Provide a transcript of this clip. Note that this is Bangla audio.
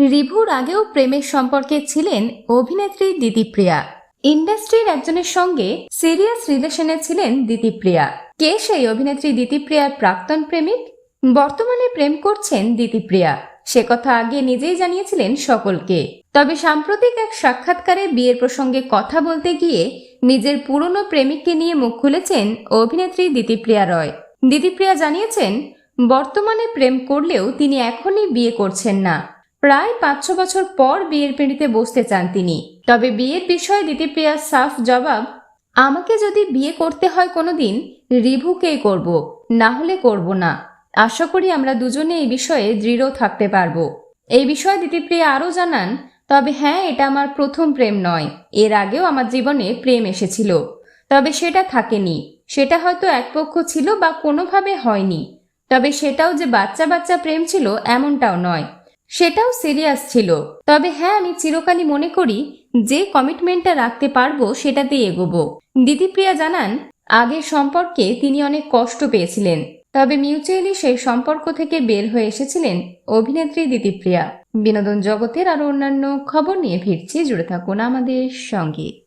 রিভুর আগেও প্রেমের সম্পর্কে ছিলেন অভিনেত্রী দিতিপ্রিয়া। ইন্ডাস্ট্রির একজনের সঙ্গে সিরিয়াস রিলেশনে ছিলেন দিতিপ্রিয়া। কে সেই অভিনেত্রী দিতিপ্রিয়ার প্রাক্তন প্রেমিক? বর্তমানে প্রেম করছেন দিতিপ্রিয়া। সে কথা আগে নিজেই জানিয়েছিলেন সকলকে। তবে সাম্প্রতিক এক সাক্ষাৎকারে বিয়ের প্রসঙ্গে কথা বলতে গিয়ে নিজের পুরনো প্রেমিককে নিয়ে মুখ খুলেছেন অভিনেত্রী দিতিপ্রিয়া রয়। দিতিপ্রিয়া জানিয়েছেন, বর্তমানে প্রেম করলেও তিনি এখনই বিয়ে করছেন না। প্রায় পাঁচ ছ বছর পর বিয়ের পিঁড়িতে বসতে চান তিনি। তবে বিয়ের বিষয়ে দিতিপ্রিয়ার সাফ জবাব, আমাকে যদি বিয়ে করতে হয় কোনোদিন রিভুকেই করব? না হলে করব না। আশা করি আমরা দুজনে এই বিষয়ে দৃঢ় থাকতে পারব। এই বিষয়ে দিতিপ্রিয়া আরও জানান, তবে হ্যাঁ এটা আমার প্রথম প্রেম নয়। এর আগেও আমার জীবনে প্রেম এসেছিল। তবে সেটা থাকেনি। সেটা হয়তো এক পক্ষ ছিল বা কোনোভাবে হয়নি। তবে সেটাও যে বাচ্চা বাচ্চা প্রেম ছিল, এমনটাও নয়। সেটাও সিরিয়াস ছিল। তবে হ্যাঁ আমি চিরকালই মনে করি, যে কমিটমেন্টটা রাখতে পারব সেটাতেই এগোবো। দিদিপ্রিয়া জানান, আগের সম্পর্কে তিনি অনেক কষ্ট পেয়েছিলেন। তবে মিউচুয়ালি সেই সম্পর্ক থেকে বের হয়ে এসেছিলেন অভিনেত্রী দিদিপ্রিয়া। বিনোদন জগতের আরও অন্যান্য খবর নিয়ে ফিরছি, জুড়ে থাকুন আমাদের সঙ্গে।